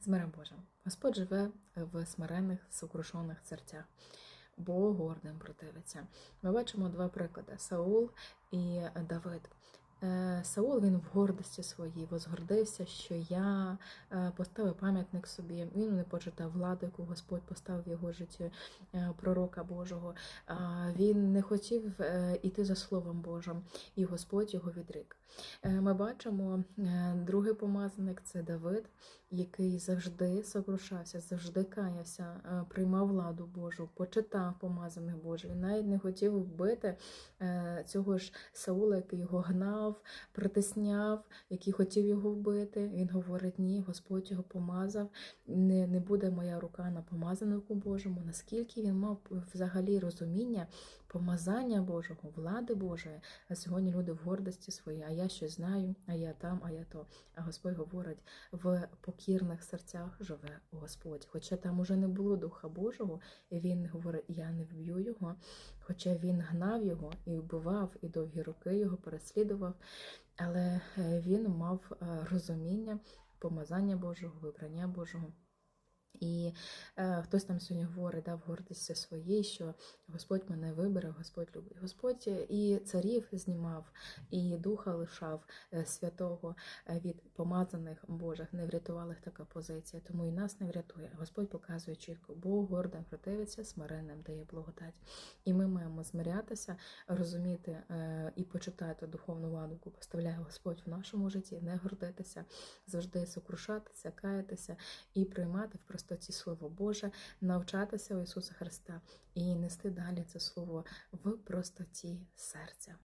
з миром Божим. Господь живе в смирених, сокрушених серцях, бо гордим противиться. Ми бачимо два приклади: Саул і Давид. Е, Саул він в гордості своїй возгордився, що я е, поставив пам'ятник собі. Він не почитав владу, яку Господь поставив в його житті е, пророка Божого. Він не хотів іти за Словом Божим, і Господь його відрік. Е, Ми бачимо другий помазаник це Давид, який завжди сокрушався, завжди каявся, приймав владу Божу, почитав помазаних Божих. Він навіть не хотів вбити цього ж Саула, який його гнав, притисняв, який хотів його вбити. Він говорить: ні, Господь його помазав, не, не буде моя рука на помазанику Божому. Наскільки він мав взагалі розуміння помазання Божого, влади Божої. А сьогодні люди в гордості своїй, а я щось знаю, а я там, а я то. А Господь говорить, в покірних серцях живе Господь. Хоча там уже не було Духа Божого, і він говорить, я не вб'ю його. Хоча він гнав його і вбивав, і довгі роки його переслідував, але е, він мав е, розуміння помазання Божого, вибрання Божого. І е, хтось там сьогодні говорить, да, в гордості своїй, що Господь мене вибере, Господь любить. Господь і царів знімав, і духа лишав е, святого е, від помазаних Божих. Не врятувала така позиція, тому і нас не врятує. Господь показує чітко, Бог гордим противиться, смиренним дає благодать. І ми маємо змирятися, розуміти е, і почитати духовну владу, яку поставляє Господь в нашому житті, не гордитися, завжди сокрушатися, каятися і приймати в простоті Слово Боже, навчатися у Ісуса Христа і нести далі це слово в простоті серця.